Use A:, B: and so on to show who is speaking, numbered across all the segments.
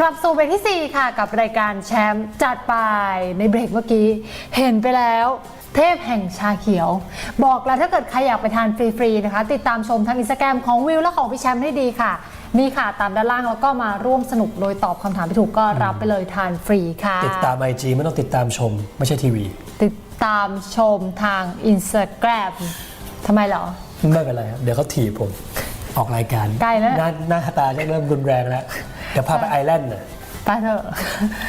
A: กลับสู่เบรกที่ 4 ค่ะ กับรายการแชมป์จัดไปในเบรกเมื่อกี้ เห็นไปแล้วเทพแห่งชาเขียว บอกแล้วถ้าเกิดใครอยากไปทานฟรี ๆ นะคะ ติดตามชมทางอินสตาแกรมของวิวและของพี่แชมป์ให้ดีค่ะมีค่ะตามด้านล่างแล้วก็มาร่วมสนุกโดยตอบคำถามที่ถูกก็รับไปเลยทานฟรีค่ะ
B: ติดตามไอจีไม่ต้องติดตามชม ไม่ใช่ทีวี
A: ติดตามชมทางอินสตาแกรมทำไมเหรอ
B: ไม่เป็นไรครับ เดี๋ยวเขาถีบผม ออกรายการ
A: ใกล้แล้ว
B: หน้าหน้าตาจะเริ่มรุนแรงแล้ว เดี๋ยวพาไปไอแลนด์น่ะ
A: ไปเถอะ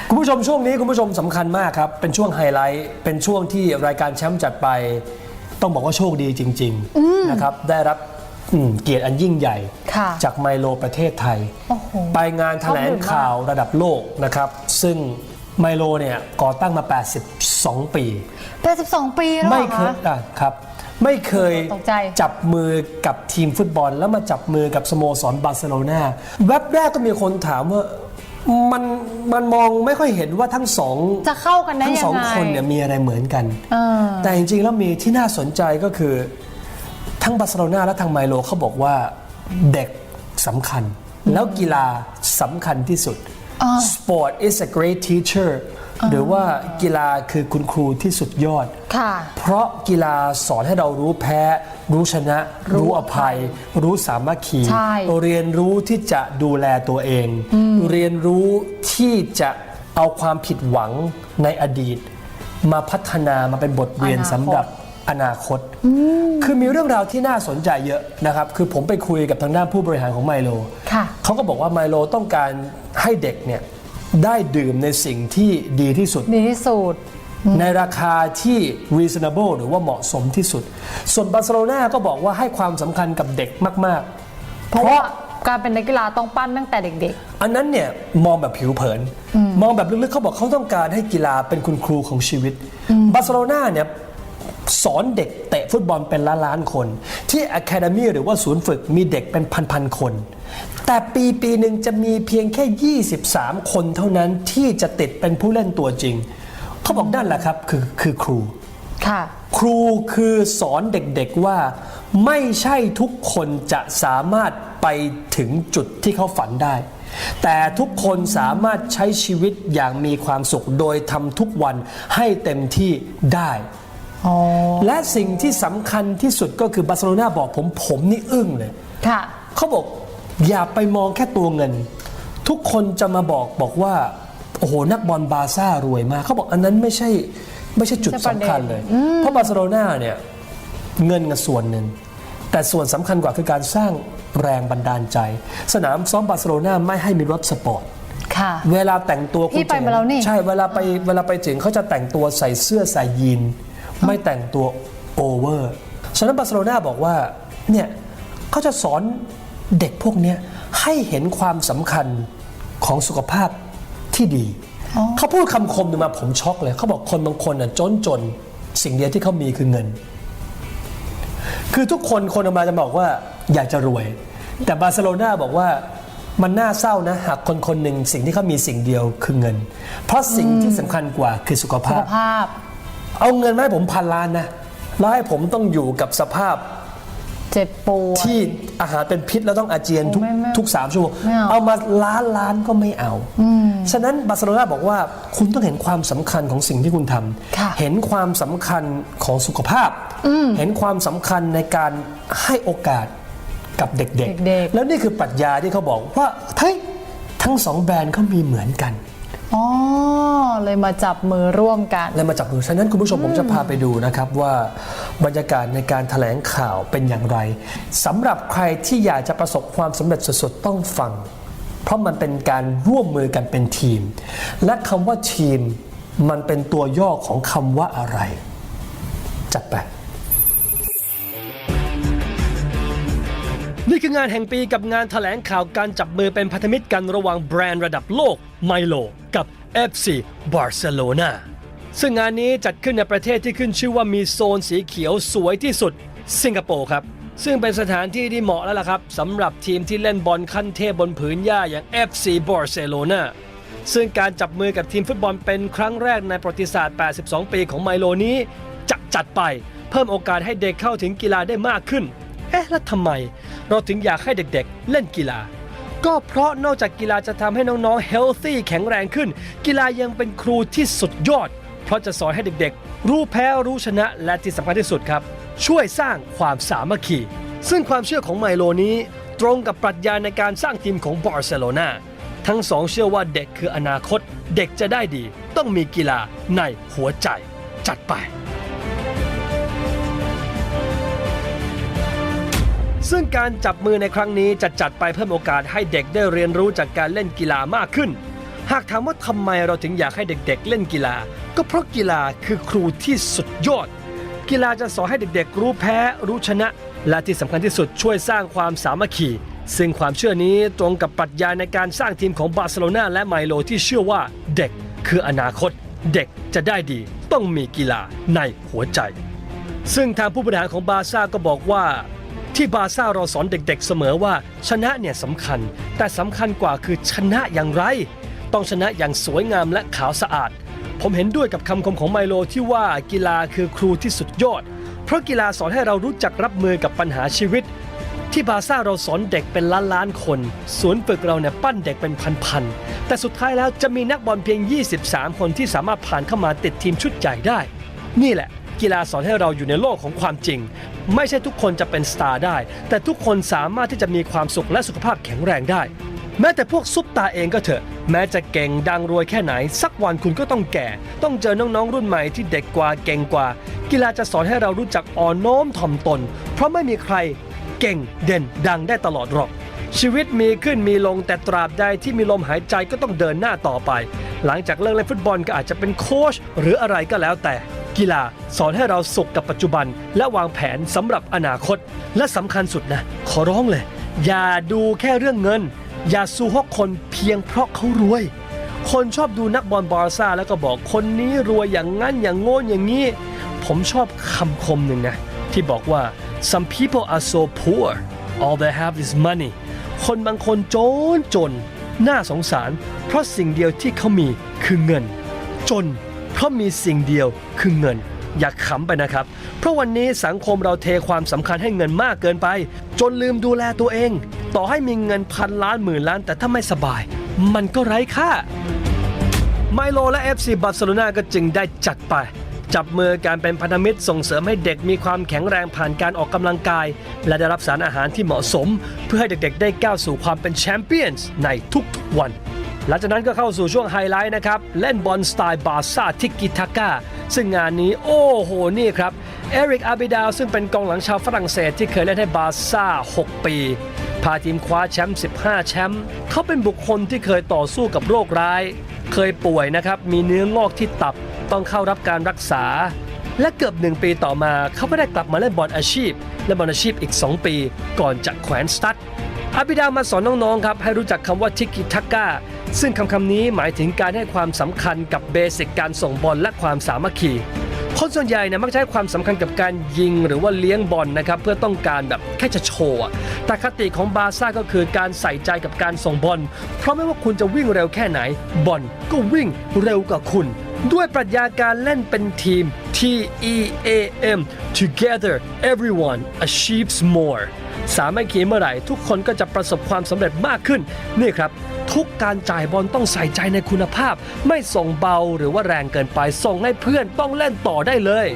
B: คุณผู้ชมช่วงนี้คุณผู้ชมสำคัญมากครับ เป็นช่วงไฮไลท์เป็นช่วงที่รายการแชมป์จัดไป ต้องบอกว่าโชคดีจริงๆนะครับได้รับอืมเกียรติอันยิ่งใหญ่
A: ค่ะ
B: จากไมโลประเทศไทย
A: โอ้โห
B: ไปงานแถลงข่าวระดับโลกนะครับ ซึ่งไมโลเนี่ยก่อตั้งมา 82 ปี
A: 82 ปีแล้วเหร
B: ไม่
A: อ
B: เคย
A: คะ
B: อะครับ ไม่เคย
A: ตกใจ
B: จับมือกับทีมฟุตบอล แล้วมาจับมือกับสโมสรบาร์เซโลนาแวบแรกก็มีคนถามว่ามันมันมองไม่ค่อยเห็นว่าทั้งสอง
A: จะเข้ากันได้
B: ทั้ง
A: ยั
B: สอง
A: งไง
B: คนเนี่ยมีอะไรเหมือนกัน
A: เออ
B: แต่จริงๆ แล้วมีที่น่าสนใจก็คือ ทั้งบาร์เซโลนาและทางไมโลเขาบอกว่าเด็กสำคัญ แล้วกีฬาสำคัญที่สุด
A: อ่า
B: Sport is a great teacher หรือว่ากีฬาคือคุณครูที่สุดยอด
A: ค่ะ
B: เพราะกีฬาสอนให้เรารู้แพ้ รู้ชนะ รู้อภัย รู้สามัคคี
A: ใช่
B: เรียนรู้ที่จะดูแลตัวเอง เรียนรู้ที่จะเอาความผิดหวังในอดีต มาพัฒนามาเป็นบทเรียน
A: อนาคต
B: สำหรับอนาคต คือมีเรื่องราวที่น่าสนใจเยอะนะครับ คือผมไปคุยกับทางด้านผู้บริหารของไมโล
A: ค่ะ
B: เขาก็บอกว่าไมโลต้องการให้เด็กเนี่ย ได้ดื่มในสิ่งที่ดีที่สุด
A: ดีที่สุด
B: ในราคาที่ reasonable หรือว่าเหมาะสมที่สุด ส่วนบาร์เซโลนาก็บอกว่าให้ความสำคัญกับเด็กมาก ๆ
A: เพราะว่า การเป็นนักกีฬาต้องปั้นตั้งแต่เด็ก
B: อันนั้นเนี่ยมองแบบผิวเผิน มองแบบลึกๆเขาบอกเขาต้องการให้กีฬาเป็นคุณครูของชีวิต บาร์เซโลนาเนี่ย สอนเด็กเตะฟุตบอลเป็นล้านล้านๆคน ที่ Academy หรือว่าศูนย์ฝึกมีเด็กเป็นพันๆคน แต่ปีปีหนึ่งจะมีเพียงแค่ 23 คนเท่านั้นที่จะติดเป็นผู้เล่นตัวจริง เขาบอกนั่นแหละครับคือคือครู
A: ๆค่ะ
B: ครูคือสอนเด็กๆว่า ไม่ใช่ทุกคนจะสามารถไปถึงจุดที่เขาฝันได้ แต่ทุกคนสามารถใช้ชีวิตอย่างมีความสุขโดยทำทุกวันให้เต็มที่ได้
A: อ๋อ
B: และสิ่งที่สำคัญที่สุดก็คือบาร์เซโลนาบอกผมผมนี่อึ้งเลย
A: ค่ะ
B: เขาบอกอย่าไปมองแค่ตัวเงิน ทุกคนจะมาบอกบอกว่า โอ้โห นักบอลบาร์ซ่ารวยมากเขาบอกอันนั้นไม่ใช่ไม่ใช่จุด
A: ไม่ใช่ประเด็น
B: สำคัญเลย เพราะบาร์เซโลนาเนี่ยเงินกับส่วนหนึ่งแต่ส่วนสำคัญกว่าคือการสร้างแรงบันดาลใจ สนามซ้อมบาร์เซโลนาไม่ให้มีรถสปอร์ต
A: ค่ะ
B: เวลาแต่งตัว
A: พี่
B: คุณ
A: ไปมาแล้วนี่
B: ใช่เวลาไปเวลาไปถึงเขาจะแต่งตัวใส่เสื้อใส่ยีน ไม่แต่งตัวโอเวอร์ฉะนั้นบาร์เซโลนาบอกว่าเนี่ยเขาจะสอนเด็กพวกเนี้ยให้เห็นความสำคัญของสุขภาพที่ดี เขาพูดคำคมหนึ่งมาผมช็อกเลย เขาบอกคนบางคนน่ะจนจนสิ่งเดียวที่เขามีคือเงิน คือทุกคนคนออกมาจะบอกว่าอยากจะรวย แต่บาร์เซโลนาบอกว่ามันน่าเศร้านะหากคนคนหนึ่งสิ่งที่เขามีสิ่งเดียวคือเงิน เพราะสิ่งที่สำคัญกว่าคือสุข
A: สุ
B: ภา
A: ข
B: พ
A: ภาพ
B: เอาเงินมาให้ผมพันล้านนะแล้วให้ผมต้องอยู่กับสภาพ
A: เจ็บปวด
B: ที่อาหารเป็นพิษแล้วต้องอาเจียนทุก
A: ไม่ไม่
B: ทุกสามชั่วโมง
A: ไม่เอา
B: เอามาล้านล้านก็ไม่เอา ฉะนั้นบาร์เซโลนาบอกว่าคุณต้องเห็นความสำคัญของสิ่งที่คุณทำ
A: ค่ะ
B: เห็นความสำคัญของสุขภาพ เห็นความสำคัญในการให้โอกาสกับเด็ก
A: เด็กๆ
B: แล้วนี่คือปรัชญาที่เขาบอกว่าเฮ้ยทั้งสองแบรนด์เขามีเหมือนกัน
A: อ๋อ เลยมาจับมือร่วมกัน
B: และมาจับมือ ฉะนั้นคุณผู้ชมผมจะพาไปดูนะครับว่าบรรยากาศในการถแถลงข่าวเป็นอย่างไรสำหรับใครที่อยากจะประสบความสำเร็จสุดๆ ต้องฟัง เพราะมันเป็นการร่วมมือกันเป็นทีม และคำว่าทีมมันเป็นตัวย่อของคำว่าอะไร จัดไปนี่คืองานแห่งปีกับงานถแถลงข่าวการจับมือเป็นพันธมิตรกันระหว่างแบรนด์ระดับโลกไมโลกับ FC Barcelona ซึ่งงานนี้จัดขึ้นในประเทศที่ขึ้นชื่อว่ามีโซนสีเขียวสวยที่สุด สิงคโปร์ครับ ซึ่งเป็นสถานที่ที่เหมาะแล้วล่ะครับสำหรับทีมที่เล่นบอลขั้นเทพบนผืนหญ้าอย่าง FC Barcelona ซึ่งการจับมือกับทีมฟุตบอลเป็นครั้งแรกในประวัติศาสตร์ 82 ปีของไมโลนี้จะจัดไปเพิ่มโอกาสให้เด็กเข้าถึงกีฬาได้มากขึ้น เอ๊ะ แล้วทำไม เราถึงอยากให้เด็กๆ เล่นกีฬา ก็เพราะนอกจากกีฬาจะทำให้น้องๆ healthy แข็งแรงขึ้น กีฬายังเป็นครูที่สุดยอด เพราะจะสอนให้เด็กๆ รู้แพ้รู้ชนะและที่สำคัญที่สุดครับ ช่วยสร้างความสามัคคี ซึ่งความเชื่อของไมโลนี้ ตรงกับปรัชญาในการสร้างทีมของบาร์เซโลนาทั้งสองเชื่อว่าเด็กคืออนาคต เด็กจะได้ดี ต้องมีกีฬาในหัวใจ จัดไป ซึ่งการจับมือในครั้งนี้จะจัดไปเพิ่มโอกาสให้เด็กได้เรียนรู้จากการเล่นกีฬามากขึ้น หากถามว่าทำไมเราถึงอยากให้เด็ก ๆ เล่นกีฬา ก็เพราะกีฬาคือครูที่สุดยอด กีฬาจะสอนให้เด็กๆ รู้แพ้รู้ชนะ และที่สำคัญที่สุดช่วยสร้างความสามัคคีซึ่งความเชื่อนี้ตรงกับปรัชญาในการสร้างทีมของบาร์เซโลนาและไมโลที่เชื่อว่าเด็กคืออนาคต เด็กจะได้ดีต้องมีกีฬาในหัวใจ ซึ่งทางผู้บริหารของบาร์ซ่าก็บอกว่า ที่บาซ่าเราสอนเด็กๆเสมอว่า ชนะเนี่ยสำคัญ แต่สำคัญกว่าคือชนะอย่างไร ต้องชนะอย่างสวยงามและขาวสะอาด ผมเห็นด้วยกับคำคมของไมโลที่ว่ากีฬาคือครูที่สุดยอด เพราะกีฬาสอนให้เรารู้จักรับมือกับปัญหาชีวิต ที่บาซ่าเราสอนเด็กเป็นล้านล้านๆคนศูนย์ฝึกเราเนี่ยปั้นเด็กเป็นพันๆแต่สุดท้ายแล้วจะมีนักบอลเพียง 23 คนที่สามารถผ่านเข้ามาติดทีมชุดใหญ่ได้ นี่แหละ กีฬาสอนให้เราอยู่ในโลกของความจริง ไม่ใช่ทุกคนจะเป็นสตาร์ได้ แต่ทุกคนสามารถที่จะมีความสุขและสุขภาพแข็งแรงได้ แม้แต่พวกซุปตาเองก็เถอะ แม้จะเก่งดังรวยแค่ไหน สักวันคุณก็ต้องแก่ ต้องเจอน้องๆรุ่นใหม่ที่เด็กกว่าเก่งกว่า กีฬาจะสอนให้เรารู้จักอ่อนโน้มถ่อมตน เพราะไม่มีใครเก่งเด่นดังได้ตลอดหรอกชีวิตมีขึ้นมีลงแต่ตราบใดที่มีลมหายใจก็ต้องเดินหน้าต่อไป หลังจากเลิกเล่นฟุตบอลก็อาจจะเป็นโค้ชหรืออะไรก็แล้วแต่ กีฬาสอนให้เราสุขกับปัจจุบัน และวางแผนสำหรับอนาคต และสำคัญสุดนะ ขอร้องเลย อย่าดูแค่เรื่องเงิน อย่าสู้ฮกคนเพียงเพราะเขารวย คนชอบดูนักบอลบาร์ซ่าแล้วก็บอกคนนี้รวยอย่างนั้นอย่างโง่นอย่างนี้ ผมชอบคำคมหนึ่งนะ ที่บอกว่า some people are so poor all they have is money คนบางคนจนจน น่าสงสาร เพราะสิ่งเดียวที่เขามีคือเงิน จน เพราะมีสิ่งเดียวคือเงิน อย่าขำไปนะครับ เพราะวันนี้สังคมเราเทความสำคัญให้เงินมากเกินไป จนลืมดูแลตัวเอง ต่อให้มีเงินพันล้านหมื่นล้าน แต่ถ้าไม่สบาย มันก็ไร้ค่าไมโลและ FC บาร์เซโลนาก็จึงได้จัดไป จับมือการเป็นพันธมิตรส่งเสริมให้เด็กมีความแข็งแรงผ่านการออกกำลังกาย และได้รับสารอาหารที่เหมาะสม เพื่อให้เด็กๆ ได้ก้าวสู่ความเป็นแชมเปี้ยนส์ในทุกๆวัน หลังจากนั้นก็เข้าสู่ช่วงไฮไลท์นะครับ เล่นบอลสไตล์บาร์ซ่าทิกิทาก้าซึ่งงานนี้โอ้โหนี่ครับ เอริกอาบิดาวซึ่งเป็นกองหลังชาวฝรั่งเศสที่เคยเล่นให้บาร์ซ่า 6 ปี พาทีมคว้าแชมป์ 15 แชมป์เขาเป็นบุคคลที่เคยต่อสู้กับโรคร้าย เคยป่วยนะครับ มีเนื้องอกที่ตับต้องเข้ารับการรักษา และเกือบหนึ่งปีต่อมาเขาก็ได้กลับมาเล่นบอลอาชีพ และบอลอาชีพอีก 2 ปี ก่อนจะแขวนสตั๊ดอาบิดามาสอนน้องๆครับให้รู้จักคำว่าทิกิทักก้า ซึ่งคำคำนี้หมายถึงการให้ความสำคัญกับเบสิกการส่งบอลและความสามัคคีคนส่วนใหญ่เนี่ยมักจะให้ความสำคัญกับการยิงหรือว่าเลี้ยงบอลนะครับเพื่อต้องการแบบแค่จะโชว์แต่คติของบาร์ซ่าก็คือการใส่ใจกับการส่งบอล เพราะไม่ว่าคุณจะวิ่งเร็วแค่ไหน บอลก็วิ่งเร็วกว่าคุณ ด้วยปรัชญาการเล่นเป็นทีม T E A M Together everyone achieves more สามัคคีเมื่อไหร่ ทุกคนก็จะประสบความสำเร็จมากขึ้น นี่ครับ ทุกการจ่ายบอลต้องใส่ใจในคุณภาพ ไม่ส่งเบาหรือว่าแรงเกินไปส่งให้เพื่อนต้องเล่นต่อได้เลย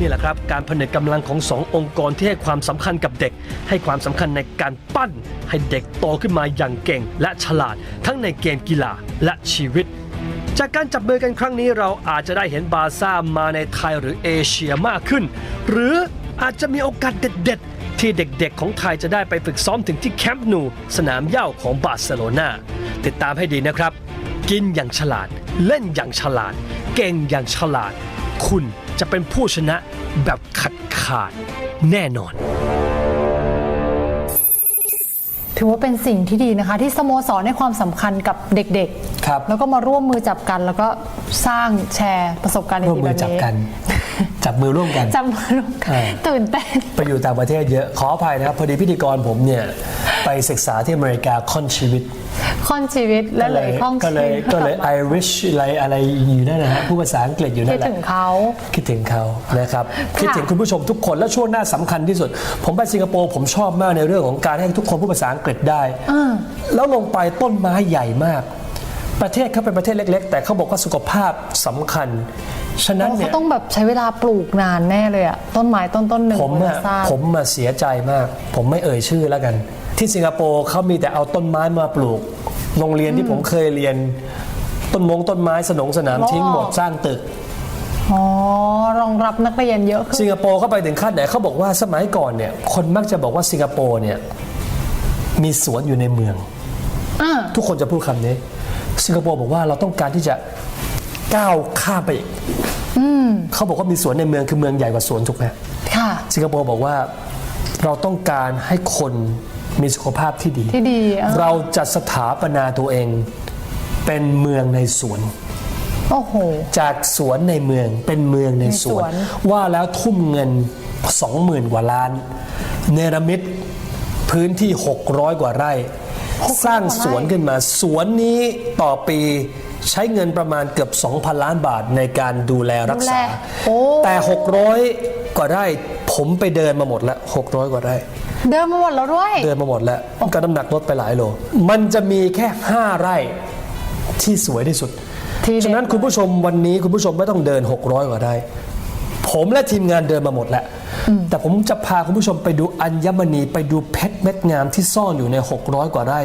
B: นี่แหละครับการผนึกกำลังของสององค์กรที่ให้ความสำคัญกับเด็ก ให้ความสำคัญในการปั้น ให้เด็กโตขึ้นมาอย่างเก่งและฉลาด ทั้งในเกมกีฬาและชีวิต จากการจับมือกันครั้งนี้เราอาจจะได้เห็นบาซ่ามาในไทยหรือเอเชียมากขึ้น หรืออาจจะมีโอกาสเด็ด ๆ ที่เด็กๆ ของไทยจะได้ไปฝึกซ้อมถึงที่แคมป์นูสนามเย้าของบาร์เซโลนาติดตามให้ดีนะครับ กินอย่างฉลาด เล่นอย่างฉลาด เก่งอย่างฉลาด คุณจะเป็นผู้ชนะแบบขัดขาดแน่นอน
A: ถือว่าเป็นสิ่งที่ดีนะคะ ที่สโมสรให้ความสำคัญกับเด็ก
B: ครับ
A: แล้วก็มาร่วมมือจับกัน แล้วก็สร้างแชร์ประสบการณ์
B: ร่วม
A: ดีๆ
B: มื
A: แบ
B: อบจับ
A: นี้
B: กัน จับมือร่วมกัน
A: จำมาลูก
B: เออ
A: ตื่นเต้น
B: ไปอยู่ต่างประเทศเยอะขออภัยนะครับ พอดีพิธีกรผมเนี่ย ไปศึกษาที่อเมริกาค่อนชีวิต
A: ค่อนชีวิตและเลยข้อง
B: ก็เลย
A: ชีวิต
B: ก็เลยไอริชอะไรอะไรอยู่นั่นนะฮะผู้ภาษาอังกฤษอยู่นั่
A: คิด
B: นแหละ
A: ถึงเขา
B: คิดถึงเขานะครับ คิดถึงคุณผู้ชมทุกคนและช่วงหน้าสำคัญที่สุด ผมไปสิงคโปร์ผมชอบมากในเรื่องของการให้ทุกคนพูดภาษาอังกฤษได้ แล้วลงไปต้นไม้ใหญ่มาก ประเทศเขาเป็นประเทศเล็ก ๆ แต่เขาบอกว่าสุขภาพสำคัญ ฉะนั้น
A: เขา
B: เนี่ย
A: ต้องแบบใช้เวลาปลูกนานแน่เลยอะต้นไม้ต้นต้นหนึ่ง
B: ผม
A: กว่า
B: อะ
A: จะสร้าง
B: ผมมาเสียใจมาก ผมไม่เอ่ยชื่อแล้วกัน ที่สิงคโปร์เขามีแต่เอาต้นไม้มาปลูก โรงเรียนที่ผมเคยเรียน ต้นมงต้นไม้สนงสนามทิ้งหมดสร้างตึก
A: อ๋อรองรับนักเรียนเยอะขึ้น
B: สิงคโปร์เข้าไปถึงขั้นไหนเขาบอกว่าสมัยก่อนเนี่ย คนมักจะบอกว่าสิงคโปร์เนี่ยมีสวนอยู่ในเมือง
A: อ่า
B: ทุกคนจะพูดคำนี้ สิงคโปร์บอกว่าเราต้องการที่จะ ก้าวข้ามไปอีกเขาบอกว่ามีสวนในเมืองคือเมืองใหญ่กว่าสวนถูกไหม
A: ค่ะ
B: สิงคโปร์บอกว่าเราต้องการให้คนมีสุขภาพที่ดี
A: ที่ดีอะ
B: เราจะสถาปนาตัวเอง เป็นเมืองในสวน
A: โอ้โห
B: จากสวนในเมืองเป็นเมืองในสวน
A: ในสวน
B: ว่าแล้วทุ่มเงิน 20,000 กว่าล้าน เนรมิตพื้นที่ 600 กว่าไร่สร้างสวนขึ้นมา สวนนี้ต่อปี ใช้เงินประมาณเกือบ 2,000 ล้านบาทในการดูแลรักษา
A: ดูแลโอ้
B: แต่ 600 กว่าไร่ผมไปเดินมาหมดแล้ว600 กว่าไร่
A: เดินมาหมดแล้วด้วย
B: เดินมาหมดแล้วก็น้ำหนักลดไปหลายโล มันจะมีแค่ 5 ไร่ที่สวยที่สุด
A: ที่เด็ด
B: ฉะนั้นคุณผู้ชมวันนี้คุณผู้ชมไม่ต้องเดิน 600 กว่าไร่ผมและทีมงานเดินมาหมดแล้ว แต่ผมจะพาคุณผู้ชมไปดูอัญมณีไปดูเพชรเม็ดงามที่ซ่อนอยู่ใน 600 กว่าไร่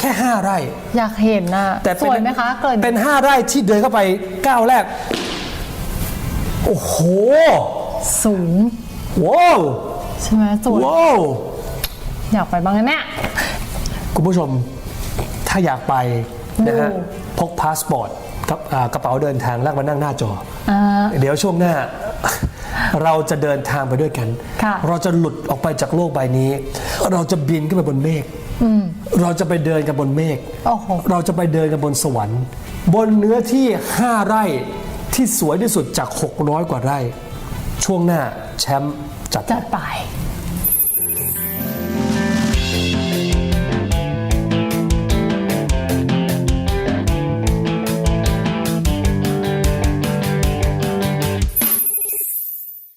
B: แค่ 5 ไร่
A: อยากเห็นน่ะ
B: แต่
A: ส
B: เป็น
A: วยไหมคะเกิน
B: เป็น 5 ไร่ที่เดินเข้าไปก้าวแรก โอ้โห
A: สูง
B: ว้าว
A: ใช่ไหมสวย
B: ว้าว
A: อยากไปบ้างนะเนี่ย
B: คุณผู้ชมถ้าอยากไปนะฮะ
A: ดู
B: พกพาสปอร์ตกับอ่ากระเป๋าเดินทางแล้วมานั่งหน้าจออ
A: อ่า
B: เดี๋ยวช่วงหน้า เราจะเดินทางไปด้วยกัน
A: ค่ะ
B: เราจะหลุดออกไปจากโลกใบนี้ เราจะบินขึ้นไปบนเมฆ เราจะไปเดินกันบนเมฆ
A: โอ้โห
B: เราจะไปเดินกันบนสวรรค์ บนเนื้อที่ 5 ไร่ที่สวยที่สุดจาก 600 กว่าไร่ ช่วงหน้าแชมป์จัด
A: จัดไป